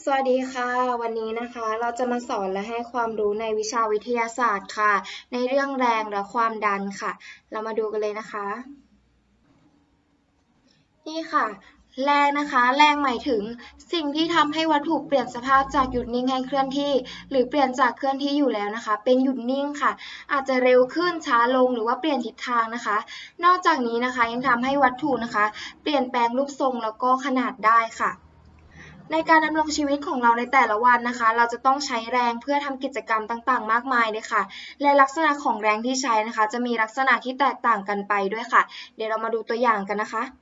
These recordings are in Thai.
สวัสดีค่ะ วันนี้นะคะเราจะมาสอนและให้ความรู้ในวิชาวิทยาศาสตร์ค่ะ ในเรื่องแรงและความดันค่ะ เรามาดูกันเลยนะคะ นี่ค่ะ แรงนะคะ แรงหมายถึงสิ่งที่ทำให้วัตถุเปลี่ยนสภาพจากหยุดนิ่งให้เคลื่อนที่ หรือเปลี่ยนจากเคลื่อนที่อยู่แล้วนะคะ เป็นหยุดนิ่งค่ะ อาจจะเร็วขึ้นช้าลงหรือว่าเปลี่ยนทิศทางนะคะ นอกจากนี้นะคะยังทำให้วัตถุนะคะ เปลี่ยนแปลงรูปทรงแล้วก็ขนาดได้ค่ะ ในการดำรงชีวิตของเราในแต่ละวันนะคะ เราจะต้องใช้แรงเพื่อทำกิจกรรมต่างๆ มากมายเลยค่ะ และลักษณะของแรงที่ใช้นะคะ จะมีลักษณะที่แตกต่างกันไปด้วยค่ะ เดี๋ยวเรามาดูตัวอย่างกันนะคะ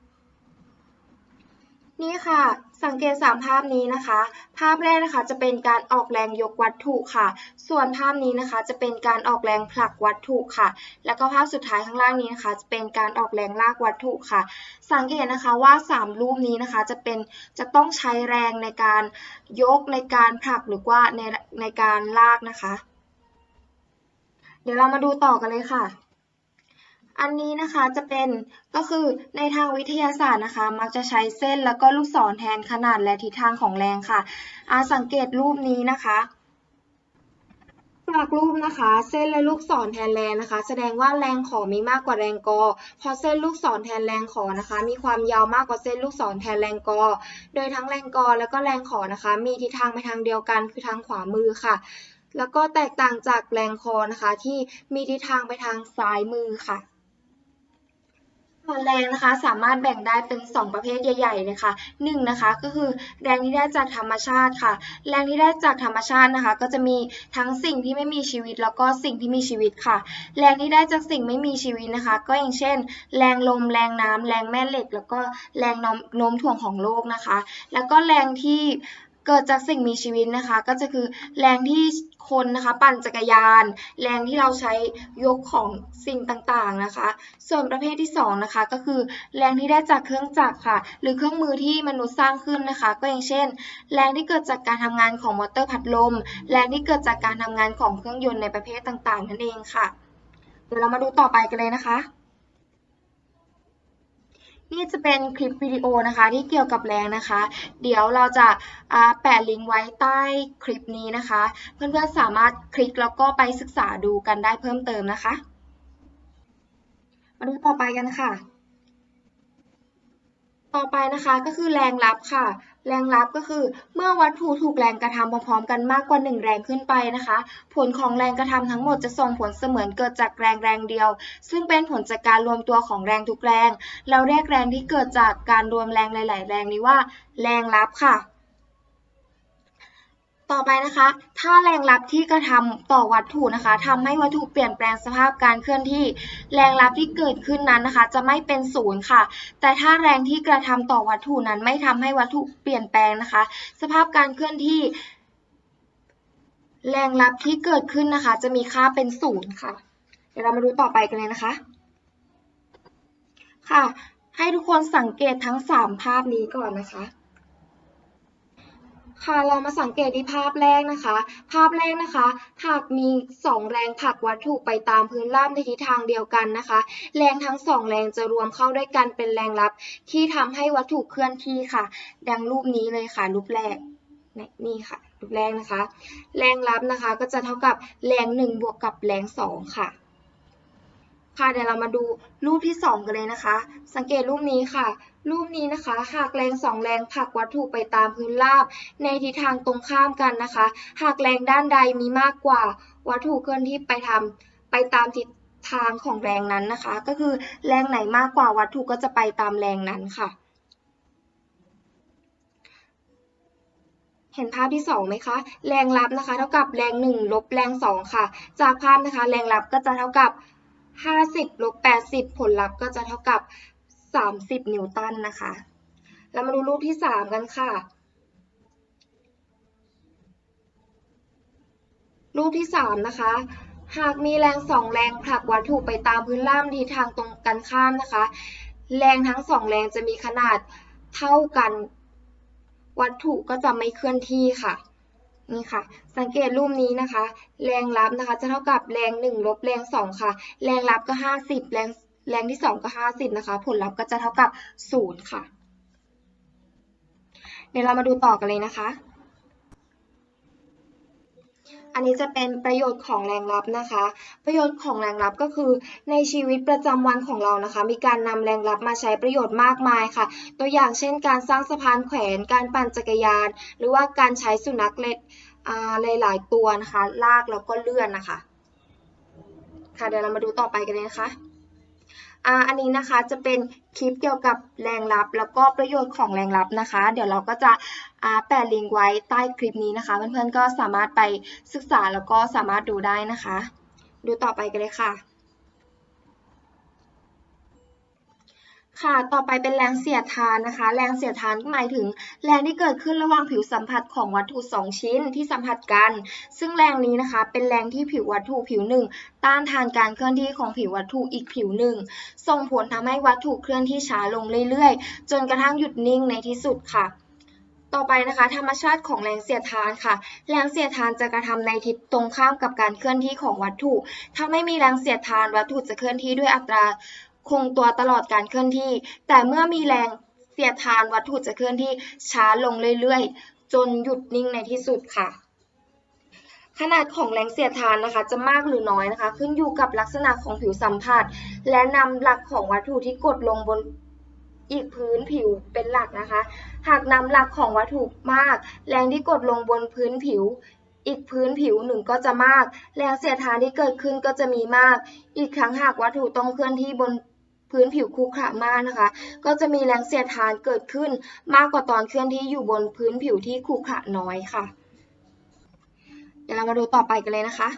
นี่ค่ะ สังเกตสามภาพนี้นะคะ ภาพแรกนะคะจะเป็นการออกแรงยกวัตถุค่ะ ส่วนภาพนี้นะคะจะเป็นการออกแรงผลักวัตถุค่ะ แล้วก็ภาพสุดท้ายข้างล่างนี้นะคะ จะเป็นการออกแรงลากวัตถุค่ะ สังเกตนะคะว่า 3 รูปนี้นะคะจะเป็นจะต้องใช้แรงในการยกในการผลักหรือว่าในในการลากนะคะ เดี๋ยวเรามาดูต่อกันเลยค่ะ อันนี้นะคะจะเป็นก็คือในทางวิทยาศาสตร์นะคะ มักจะใช้เส้นแล้วก็ลูกศรแทนขนาดและทิศทางของแรงค่ะอาสังเกตรูปนี้นะคะจากรูปนะคะ เส้นและลูกศรแทนแรงนะคะ แสดงว่าแรงขอมีมากกว่าแรงกอเพราะเส้นลูกศรแทนแรงขอนะคะ มีความยาวมากกว่าเส้นลูกศรแทนแรงกอ โดยทั้งแรงกอแล้วก็แรงขอนะคะ มีทิศทางไปทางเดียวกันคือทางขวามือค่ะ แล้วก็แตกต่างจากแรงคอนะคะ ที่มีทิศทางไปทางซ้ายมือค่ะ แรงนะคะสามารถแบ่งได้เป็น 2 ประเภทใหญ่ๆเลยค่ะ1นะคะก็คือแรงที่ได้จากธรรมชาติค่ะ แรงที่ได้จากธรรมชาตินะคะ ก็จะมีทั้งสิ่งที่ไม่มีชีวิต แล้วก็สิ่งที่มีชีวิตค่ะ แรงที่ได้จากสิ่งไม่มีชีวิตนะคะ ก็อย่างเช่น แรงลมแรงน้ำแรงแม่เหล็ก แล้วก็แรงโน้มถ่วงของโลกนะคะ แล้วก็แรงที่ เกิดจากสิ่งมีชีวิตนะคะ ก็จะคือแรงที่คนนะคะปั่นจักรยาน แรงที่เราใช้ยกของสิ่งต่างๆนะคะ ส่วนประเภทที่2นะคะก็คือ แรงที่ได้จากเครื่องจักรค่ะ หรือเครื่องมือที่มนุษย์สร้างขึ้นนะคะ ก็อย่างเช่น แรงที่เกิดจากการทำงานของมอเตอร์พัดลม แรงที่เกิดจากการทำงานของเครื่องยนต์ในประเภทต่างๆนั่นเองค่ะ เดี๋ยวเรามาดูต่อไปกันเลยนะคะ นี่จะเป็นคลิปวิดีโอนะคะที่เกี่ยวกับแรงนะคะ เดี๋ยวเราจะแปะลิงก์ไว้ใต้คลิปนี้นะคะ เพื่อนๆสามารถคลิกแล้วก็ไปศึกษาดูกันได้เพิ่มเติมนะคะ มาดูต่อไปกันค่ะ ต่อไปนะคะก็คือแรงรับค่ะ แรงรับก็คือ เมื่อวัตถุถูกแรงกระทำพร้อมๆ กันมากกว่า 1 แรงขึ้นไปนะคะ ผลของแรงกระทำทั้งหมดจะส่งผลเสมือนเกิดจากแรงแรงเดียว ซึ่งเป็นผลจากการรวมตัวของแรงทุกแรง เราเรียกแรงที่เกิดจากการรวมแรงหลาย ๆ แรงนี้ว่า แรงรับค่ะ ต่อไปนะคะ ถ้าแรงรับที่กระทำต่อวัตถุนะคะทำให้วัตถุเปลี่ยนแปลงสภาพการเคลื่อนที่ แรงรับที่เกิดขึ้นนั้นนะคะ จะไม่เป็นศูนย์ค่ะ แต่ถ้าแรงที่กระทำต่อวัตถุนั้นไม่ทำให้วัตถุเปลี่ยนแปลงนะคะ สภาพการเคลื่อนที่ แรงรับที่เกิดขึ้นนะคะ จะมีค่าเป็นศูนย์ค่ะ เดี๋ยวเรามาดูต่อไปกันเลยนะคะ ค่ะ ให้ทุกคนสังเกตทั้ง 3 ภาพนี้ก่อนนะคะ ค่ะเรามาสังเกตที่ภาพแรกนะคะ ภาพแรกนะคะ หากมี 2 แรงผลักวัตถุไปตามพื้นราบในทิศทางเดียวกันนะคะ แรงทั้ง 2 แรงจะรวมเข้าด้วยกันเป็นแรงรับ ที่ทำให้วัตถุเคลื่อนที่ค่ะ ดังรูปนี้เลยค่ะ รูปแรกนี่ค่ะ รูปแรกนะคะ แรงรับนะคะก็จะเท่ากับแรง 1 บวกกับแรง 2 ค่ะค่ะเดี๋ยวเรามาดูรูปที่ 2 กันเลยนะคะ สังเกตรูปนี้ค่ะ รูปนี้นะคะ หากแรง2แรงผลักวัตถุไปตามพื้นราบ ในทิศทางตรงข้ามกันนะคะ หากแรงด้านใดมีมากกว่าวัตถุเคลื่อนที่ไปทำไปตามทิศทางของแรงนั้นนะคะ ก็คือแรงไหนมากกว่าวัตถุก็จะไปตามแรงนั้นค่ะ เห็นภาพที่2ไหมคะ แรงรับนะคะ เท่ากับแรง 1 ลบแรง 2 ค่ะ จากภาพนะคะ แรงรับก็จะเท่ากับ 50 ลบ 80 ผลลัพธ์ก็จะเท่ากับ 30 นิวตันนะคะ เรามาดูรูปที่ 3 กันค่ะ รูปที่ 3 นะคะ หากมีแรง2แรงผลักวัตถุไปตามพื้นราบทิศทางตรงกันข้ามนะคะ แรงทั้ง2แรงจะมีขนาดเท่ากันวัตถุก็จะไม่เคลื่อนที่ค่ะ นี่ค่ะ สังเกตรูปนี้นะคะ แรงรับนะคะ จะเท่ากับแรง1ลบแรง2ค่ะ แรงรับก็ 50 แรง แรงที่ 2ก็50 นะคะ ผลลัพธ์ก็จะเท่ากับ 0 ค่ะ เดี๋ยวเรามาดูต่อกันเลยนะคะ อันนี้จะเป็นประโยชน์ของแรงรับนะคะ ประโยชน์ของแรงรับก็คือในชีวิตประจำวันของเรานะคะ มีการนำแรงรับมาใช้ประโยชน์มากมายค่ะ ตัวอย่างเช่น การสร้างสะพานแขวน การปั่นจักรยาน หรือว่าการใช้สุนัขเล็กอ่าหลาย ๆ ตัวนะคะ ลากแล้วก็เลื่อนนะคะ ค่ะเดี๋ยวเรามาดูต่อไปกันเลยนะคะ อันนี้นะคะจะเป็นคลิปเกี่ยวกับแรงรับ แล้วก็ประโยชน์ของแรงรับนะคะ เดี๋ยวเราก็จะแปะลิงก์ไว้ใต้คลิปนี้นะคะ เพื่อนๆก็สามารถไปศึกษาแล้วก็สามารถดูได้นะคะ ดูต่อไปกันเลยค่ะ ค่ะ ต่อไปเป็นแรงเสียดทานนะคะ แรงเสียดทานหมายถึง แรงที่เกิดขึ้นระหว่างผิวสัมผัสของวัตถุ 2 ชิ้นที่สัมผัสกัน ซึ่งแรงนี้นะคะ เป็นแรงที่ผิววัตถุผิวหนึ่งต้านทานการเคลื่อนที่ของผิววัตถุอีกผิวหนึ่ง ส่งผลทำให้วัตถุเคลื่อนที่ช้าลงเรื่อยๆ จนกระทั่งหยุดนิ่งในที่สุดค่ะต่อไปนะคะธรรมชาติของแรงเสียดทานค่ะ แรงเสียดทานจะกระทำในทิศตรงข้ามกับการเคลื่อนที่ของวัตถุ ถ้าไม่มีแรงเสียดทานวัตถุจะเคลื่อนที่ด้วยอัตรา คงตัวตลอดการเคลื่อนที่ แต่เมื่อมีแรงเสียดทานวัตถุจะเคลื่อนที่ช้าลงเรื่อยๆ จนหยุดนิ่งในที่สุดค่ะ ขนาดของแรงเสียดทานนะคะ จะมากหรือน้อยนะคะ ขึ้นอยู่กับลักษณะของผิวสัมผัส และนำหลักของวัตถุที่กดลงบนอีกพื้นผิวเป็นหลักนะคะ หากนำหลักของวัตถุมาก แรงที่กดลงบนพื้นผิว อีกพื้นผิวหนึ่งก็จะมาก แรงเสียดทานที่เกิดขึ้นก็จะมีมาก อีกครั้งหากวัตถุต้องเคลื่อนที่บน พื้นผิวครุขระมากนะคะ ก็จะมีแรงเสียดทานเกิดขึ้นมากกว่าตอนเคลื่อนที่อยู่บนพื้นผิวที่ครุขระน้อยค่ะ เดี๋ยวเรามาดูต่อไปกันเลยนะคะ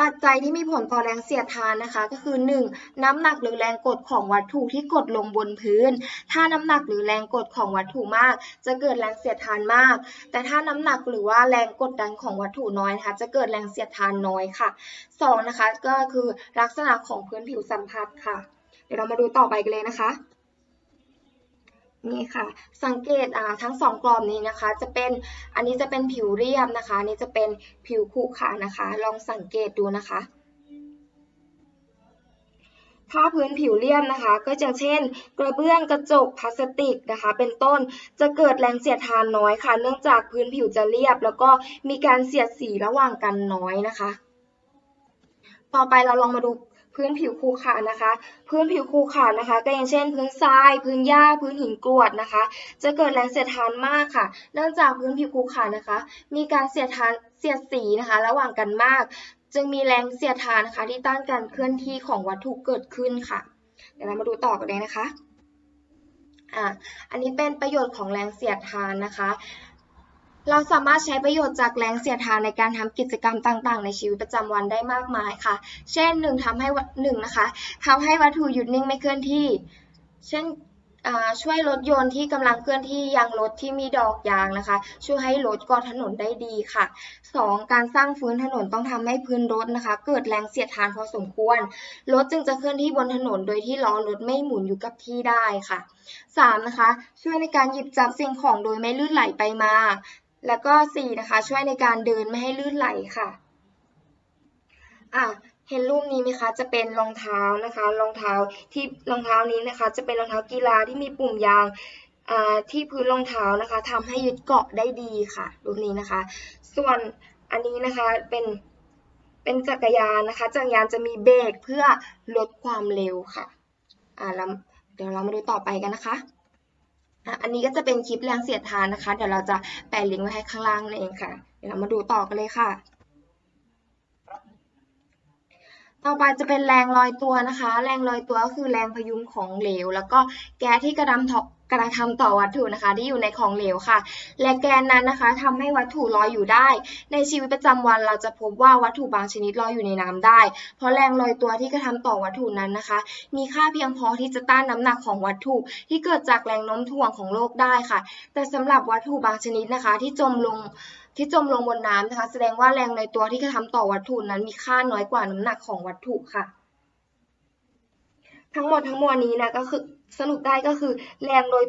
ปัจจัยที่มีผลต่อแรงเสียดทานนะคะ ก็คือ 1. น้ำหนักหรือแรงกดของวัตถุที่กดลงบนพื้น ถ้าน้ำหนักหรือแรงกดของวัตถุมาก จะเกิดแรงเสียดทานมาก แต่ถ้าน้ำหนักหรือว่าแรงกดดันของวัตถุน้อยนะคะจะเกิดแรงเสียดทานน้อยค่ะ 2. นะคะก็คือลักษณะของพื้นผิวสัมผัสค่ะ เดี๋ยวเรามาดูต่อไปกันเลยนะคะ นี่ค่ะ สังเกตอ่าทั้งสองกรอบนี้นะคะ จะเป็นอันนี้จะเป็นผิวเรียบนะคะอันนี้จะเป็นผิวขรุขระนะคะ ลองสังเกตดูนะคะ ถ้าพื้นผิวเรียบนะคะ ก็จะเช่น กระเบื้องกระจกพลาสติกนะคะ เป็นต้นจะเกิดแรงเสียดทานน้อยค่ะ เนื่องจากพื้นผิวจะเรียบ แล้วก็มีการเสียดสีระหว่างกันน้อยนะคะ ต่อไปเราลองมาดู พื้นผิวขรุขระนะคะ พื้นผิวขรุขระนะคะ ก็อย่างเช่น พื้นทราย พื้นหญ้า พื้นหินกรวดนะคะ จะเกิดแรงเสียดทานมากค่ะ เนื่องจากพื้นผิวขรุขระนะคะ มีการเสียดทานเสียดสีนะคะ ระหว่างกันมาก จึงมีแรงเสียดทานนะคะที่ต้านการเคลื่อนที่ของวัตถุเกิดขึ้นค่ะ เดี๋ยวเรามาดูต่อกันเลยนะคะอ่าอันนี้เป็นประโยชน์ของแรงเสียดทานนะคะ เราสามารถใช้ประโยชน์จากแรงเสียดทานในการทำกิจกรรมต่างๆ ในชีวิตประจำวันได้มากมายค่ะ เช่นหนึ่งทำให้วัตหนึ่งนะคะทำให้วัตถุหยุดนิ่งไม่เคลื่อนที่ เช่นช่วยรถยนต์ที่กำลังเคลื่อนที่ยางรถที่มีดอกยางนะคะ ช่วยให้รถกาะถนนได้ดีค่ะ 2. การสร้างฟื้นถนนต้องทำให้พื้นรถนะคะ เกิดแรงเสียดทานพอสมควร รถจึงจะเคลื่อนที่บนถนนโดยที่ล้อรถไม่หมุนอยู่กับที่ได้ค่ะ 3. นะคะ ช่วยในการหยิบจับสิ่งของโดยไม่ลื่นไหลไปมา แล้วก็ 4. นะคะ ช่วยในการเดินไม่ให้ลื่นไหลค่ะอะเห็นรูปนี้ไหมคะ จะเป็นรองเท้านะคะ รองเท้าที่รองเท้านี้นะคะ จะเป็นรองเท้ากีฬาที่มีปุ่มยางอ่าที่พื้นรองเท้านะคะทำให้ยึดเกาะได้ดีค่ะ รูปนี้นะคะ ส่วนอันนี้นะคะเป็นเป็นจักรยานนะคะ จักรยานจะมีเบรกเพื่อลดความเร็วค่ะอ่าแล้วเดี๋ยวเรามาดูต่อไปกันนะคะ อันนี้ก็จะเป็นคลิปแรงเสียดทานนะคะ เดี๋ยวเราจะแปะลิงก์ไว้ให้ข้างล่างนั่นเองค่ะ เดี๋ยวเรามาดูต่อกันเลยค่ะ ต่อไปจะเป็นแรงลอยตัวนะคะ แรงลอยตัวก็คือแรงพยุงของเหลว แล้วก็แก๊สที่กระดำถก กระทำต่อวัตถุนะคะ ที่อยู่ในของเหลวค่ะ และแกนนั้นนะคะทำให้วัตถุลอยอยู่ได้ ในชีวิตประจำวันเราจะพบว่าวัตถุบางชนิดลอยอยู่ในน้ำได้ เพราะแรงลอยตัวที่กระทำต่อวัตถุนั้นนะคะ มีค่าเพียงพอที่จะต้านน้ำหนักของวัตถุ ที่เกิดจากแรงโน้มถ่วงของโลกได้ค่ะ แต่สำหรับวัตถุบางชนิดนะคะ ที่จมลงที่จมลงบนน้ำนะคะ แสดงว่าแรงลอยตัวที่กระทำต่อวัตถุนั้นมีค่าน้อยกว่าน้ำหนักของวัตถุค่ะ ทั้งหมดทั้งมวลนี้นะก็คือสรุปได้ก็คือแรงลอย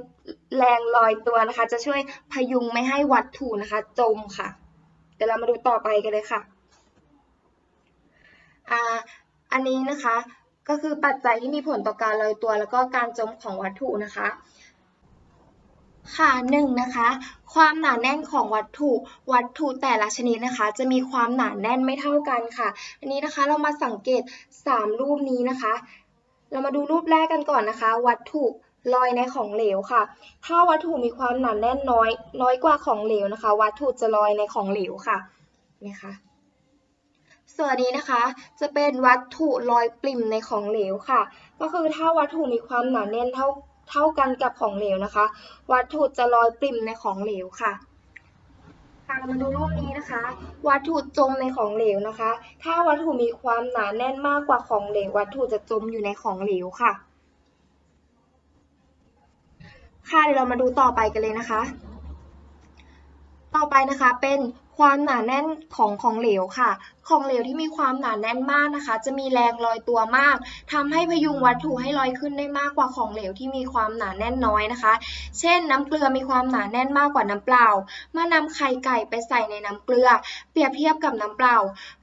แรงลอยตัวนะคะ จะช่วยพยุงไม่ให้วัตถุนะคะ จมค่ะ เดี๋ยวเรามาดูต่อไปกันเลยค่ะอ่าอันนี้นะคะก็คือปัจจัยที่มีผลต่อการลอยตัว แล้วก็การจมของวัตถุนะคะ ค่ะหนึ่งนะคะ ความหนาแน่นของวัตถุ วัตถุแต่ละชนิดนะคะ จะมีความหนาแน่นไม่เท่ากันค่ะ อันนี้นะคะเรามาสังเกต 3 รูปนี้นะคะ เรามาดูรูปแรกกันก่อนนะคะ วัตถุลอยในของเหลวค่ะ ถ้าวัตถุมีความหนาแน่นน้อย น้อยกว่าของเหลวนะคะ วัตถุจะลอยในของเหลวค่ะนะคะส่วนนนี้นะคะ จะเป็นวัตถุลอยปริ่มในของเหลวค่ะ ก็คือถ้าวัตถุมีความหนาแน่นเท่าเท่ากันกับของเหลวนะคะ วัตถุจะลอยปริ่มในของเหลวค่ะ ค่ะเรามาดูรูปนี้นะคะ วัตถุจมในของเหลวนะคะ ถ้าวัตถุมีความหนาแน่นมากกว่าของเหลว วัตถุจะจมอยู่ในของเหลวค่ะ ค่ะเดี๋ยวเรามาดูต่อไปกันเลยนะคะ ต่อไปนะคะเป็น ความหนาแน่นของของเหลวค่ะ ของเหลวที่มีความหนาแน่นมากนะคะ จะมีแรงลอยตัวมากทำให้พยุงวัตถุให้ลอยขึ้นได้มากกว่าของเหลวที่มีความหนาแน่นน้อยนะคะ เช่น น้ำเกลือมีความหนาแน่นมากกว่าน้ำเปล่า เมื่อนำไข่ไก่ไปใส่ในน้ำเกลือ เปรียบเทียบกับน้ำเปล่า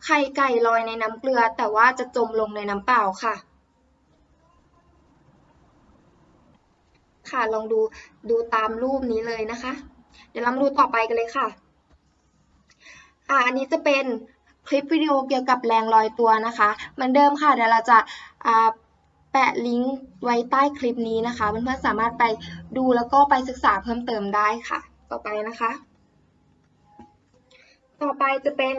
ไข่ไก่ลอยในน้ำเกลือ แต่ว่าจะจมลงในน้ำเปล่าค่ะค่ะลองดูดูตามรูปนี้เลยนะคะ เดี๋ยวเรามาดูต่อไปกันเลยค่ะ อ่าอันนี้จะเป็นคลิปวิดีโอเกี่ยวกับแรงลอยตัวนะคะเหมือนเดิมค่ะเดี๋ยวเราจะแปะลิงก์ไว้ใต้คลิปนี้นะคะเพื่อนๆสามารถไปดูแล้วก็ไปศึกษาเพิ่มเติมได้ค่ะ ต่อไปนะคะ ต่อไปจะเป็น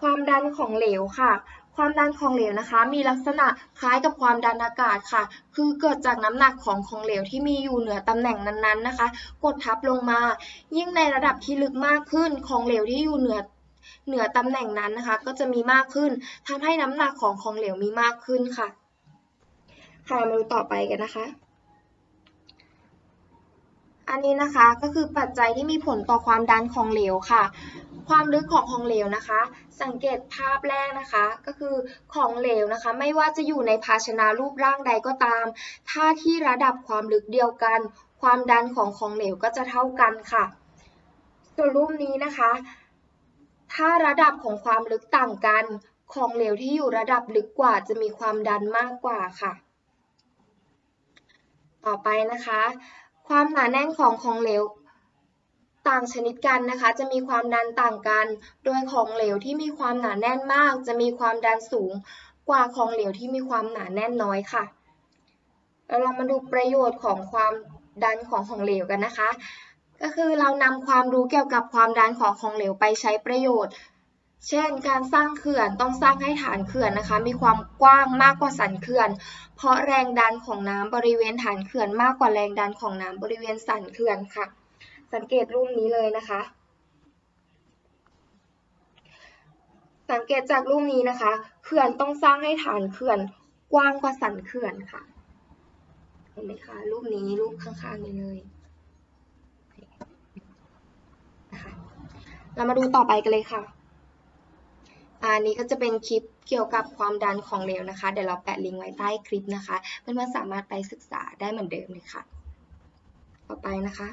ความดันของเหลวค่ะ ความดันของเหลวนะคะ มีลักษณะคล้ายกับความดันอากาศค่ะ คือเกิดจากน้ำหนักของของเหลวที่มีอยู่เหนือตำแหน่งนั้นๆนะคะ กดทับลงมา ยิ่งในระดับที่ลึกมากขึ้นของเหลวที่อยู่เหนือ เหนือตำแหน่งนั้นนะคะ ก็จะมีมากขึ้นทำให้น้ำหนักของของเหลวมีมากขึ้นค่ะ ค่ะมาดูต่อไปกันนะคะ อันนี้นะคะก็คือปัจจัยที่มีผลต่อความดันของเหลวค่ะความลึกของของเหลวนะคะ สังเกตภาพแรกนะคะ ก็คือของเหลวนะคะ ไม่ว่าจะอยู่ในภาชนะรูปร่างใดก็ตาม ถ้าที่ระดับความลึกเดียวกัน ความดันของของเหลวก็จะเท่ากันค่ะ ส่วนรูปนี้นะคะ ถ้าระดับของความลึกต่างกัน ของเหลวที่อยู่ระดับลึกกว่าจะมีความดันมากกว่าค่ะ ต่อไปนะคะ ความหนาแน่นของของเหลวต่างชนิดกันนะคะ จะมีความดันต่างกัน โดยของเหลวที่มีความหนาแน่นมาก จะมีความดันสูงกว่าของเหลวที่มีความหนาแน่นน้อยค่ะแล้วเรามาดูประโยชน์ของความดันของของเหลวกันนะคะ ก็คือเรานำความรู้เกี่ยวกับความดันของของเหลวไปใช้ประโยชน์ เช่น การสร้างเขื่อนต้องสร้างให้ฐานเขื่อนนะคะ มีความกว้างมากกว่าสันเขื่อน เพราะแรงดันของน้ำบริเวณฐานเขื่อนมากกว่าแรงดันของน้ำบริเวณสันเขื่อนค่ะ สังเกตรูปนี้เลยนะคะ สังเกตจากรูปนี้นะคะ เขื่อนต้องสร้างให้ฐานเขื่อนกว้างกว่าสันเขื่อนค่ะ เห็นไหมคะ รูปนี้รูปข้างๆนี้เลยนะคะ เรามาดูต่อไปกันเลยค่ะ อันนี้ก็จะเป็นคลิปเกี่ยวกับความดันของเหลวนะคะ เดี๋ยวเราแปะลิงก์ไว้ใต้คลิปนะคะ เพื่อนๆสามารถไปศึกษาได้เหมือนเดิมเลยค่ะ ต่อไปนะคะ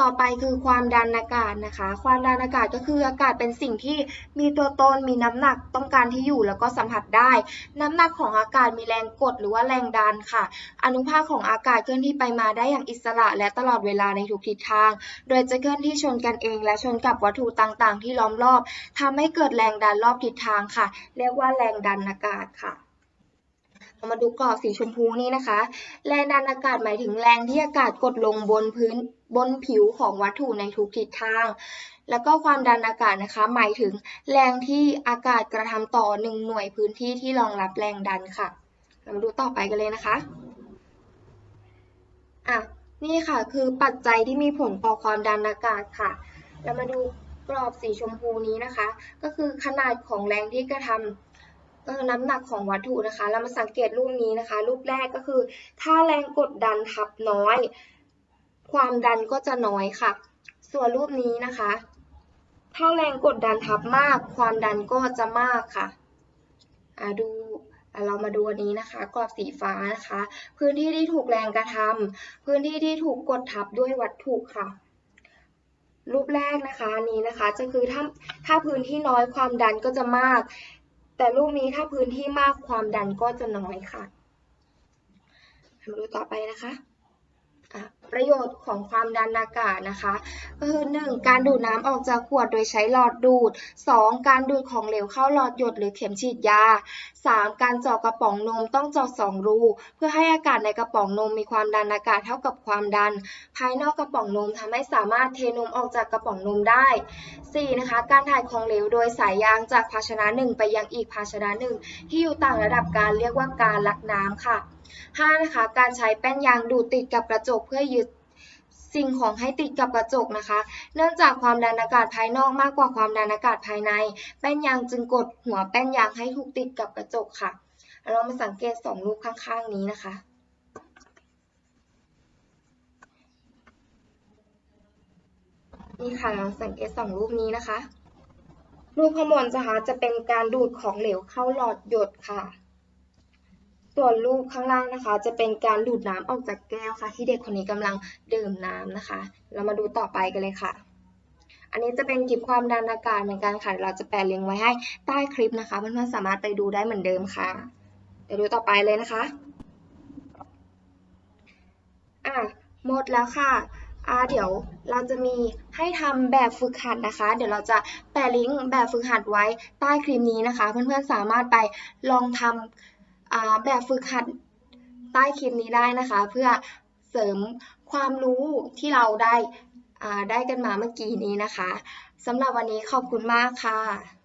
ต่อไปคือความดันอากาศนะคะ ความดันอากาศก็คืออากาศเป็นสิ่งที่มีตัวตน มีน้ำหนักต้องการที่อยู่แล้วก็สัมผัสได้ น้ำหนักของอากาศมีแรงกดหรือว่าแรงดันค่ะ อนุภาคของอากาศเคลื่อนที่ไปมาได้อย่างอิสระ และตลอดเวลาในทุกทิศทาง โดยจะเคลื่อนที่ชนกันเอง และชนกับวัตถุต่างๆ ที่ล้อมรอบทำให้เกิดแรงดันรอบทิศทางค่ะ เรียกว่าแรงดันอากาศค่ะ เรามาดูกรอบสีชมพูนี่นะคะ แรงดันอากาศหมายถึงแรงที่อากาศกดลงบนพื้นบนผิวของวัตถุในทุกทิศทาง แล้วก็ความดันอากาศนะคะ หมายถึงแรงที่อากาศกระทำต่อหนึ่งหน่วยพื้นที่ที่รองรับแรงดันค่ะ เรามาดูต่อไปกันเลยนะคะอะนี่ค่ะคือปัจจัยที่มีผลต่อความดันอากาศค่ะ เรามาดูกรอบสีชมพูนี้นะคะ ก็คือขนาดของแรงที่กระทำก็คือ น้ำหนักของวัตถุนะคะ เรามาสังเกตรูปนี้นะคะ รูปแรกก็คือ ถ้าแรงกดดันทับน้อย ความดันก็จะน้อยค่ะ ส่วนรูปนี้นะคะ ถ้าแรงกดดันทับมาก ความดันก็จะมากค่ะอ่าดูอะเรามาดูอันนี้นะคะกรอบสีฟ้านะคะ พื้นที่ที่ถูกแรงกระทำพื้นที่ที่ถูกกดทับด้วยวัตถุค่ะ รูปแรกนะคะนี้นะคะจะคือถ้าถ้าพื้นที่น้อยความดันก็จะมาก แต่รูปนี้ถ้าพื้นที่มากความดันก็จะน้อยค่ะมาดูต่อไปนะคะอะ ประโยชน์ของความดันอากาศนะคะก็คือ 1. การดูดน้ำออกจากขวดโดยใช้หลอดดูด 2. การดูดของเหลวเข้าหลอดหยดหรือเข็มฉีดยา 3. การเจาะกระป๋องนมต้องเจาะ2 รู เพื่อให้อากาศในกระป๋องนมมีความดันอากาศเท่ากับความดัน ภายนอกกระป๋องนมทำให้สามารถเทนมออกจากกระป๋องนมได้ 4. นะคะการถ่ายของเหลวโดยสายยางจากภาชนะหนึ่งไปยังอีกภาชนะหนึ่งที่อยู่ต่างระดับการเรียกว่าการลักน้ำค่ะ 5. นะคะ การใช้แป้นยางดูดติดกับกระจกเพื่อยึดสิ่งของให้ติดกับกระจกนะคะ เนื่องจากความดันอากาศภายนอกมากกว่าความดันอากาศภายใน แป้นยางจึงกดหัวแป้นยางให้ถูกติดกับกระจกค่ะ เรามาสังเกตสองรูปข้างๆนี้นะคะนี่ค่ะเราสังเกตสองรูปนี้นะคะ รูปข้างบนนะคะจะเป็นการดูดของเหลวเข้าหลอดหยดค่ะ ส่วนรูปข้างล่างนะคะ จะเป็นการดูดน้ำออกจากแก้วค่ะ ที่เด็กคนนี้กำลังดื่มน้ำนะคะ เรามาดูต่อไปกันเลยค่ะ อันนี้จะเป็นคลิปความดันอากาศเหมือนกันค่ะ เราจะแปะลิงก์ไว้ให้ใต้คลิปนะคะเพื่อนๆสามารถไปดูได้เหมือนเดิมค่ะเดี๋ยวดูต่อไปเลยนะคะอะหมดแล้วค่ะอ่าเดี๋ยวเราจะมีให้ทำแบบฝึกหัดนะคะ เดี๋ยวเราจะแปะลิงก์แบบฝึกหัดไว้ใต้คลิปนี้นะคะ เพื่อนๆสามารถไปลองทำอ่า แบบฝึกหัดใต้คลิปนี้ได้นะคะ เพื่อเสริมความรู้ที่เราได้ได้กันมาเมื่อกี้นี้นะคะสำหรับวันนี้ขอบคุณมากค่ะ